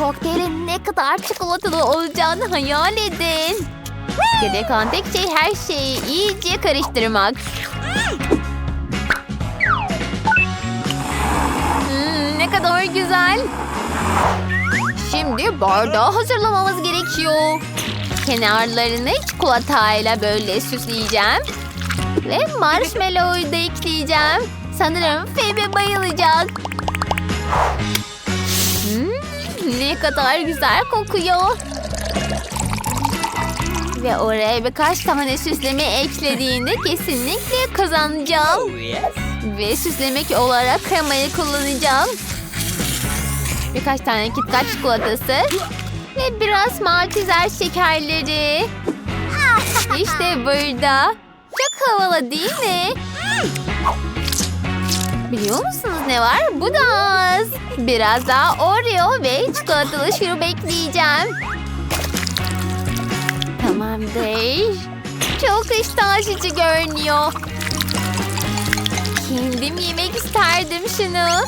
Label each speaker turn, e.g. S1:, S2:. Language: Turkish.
S1: kokteylin ne kadar çikolatalı olacağını hayal edin. Geriye kalan tek şey her şeyi iyice karıştırmak. Hmm, ne kadar güzel. Şimdi bardağı hazırlamamız gerekiyor. Kenarlarını çikolatayla böyle süsleyeceğim. Ve marshmallow'u da ekleyeceğim. Sanırım Phoebe bayılacak. Ne kadar güzel kokuyor. Ve oraya birkaç tane süsleme eklediğinde kesinlikle kazanacağım. Ve süslemek olarak kremayı kullanacağım. Birkaç tane KitKat çikolatası. Ve biraz malteser şekerleri. İşte burada. Çok havalı değil mi? Biliyor musunuz ne var? Bu da. Biraz daha Oreo ve çikolatalı şurup ekleyeceğim. Tamamdır. Çok iştah görünüyor. Kendim yemek isterdim şunu.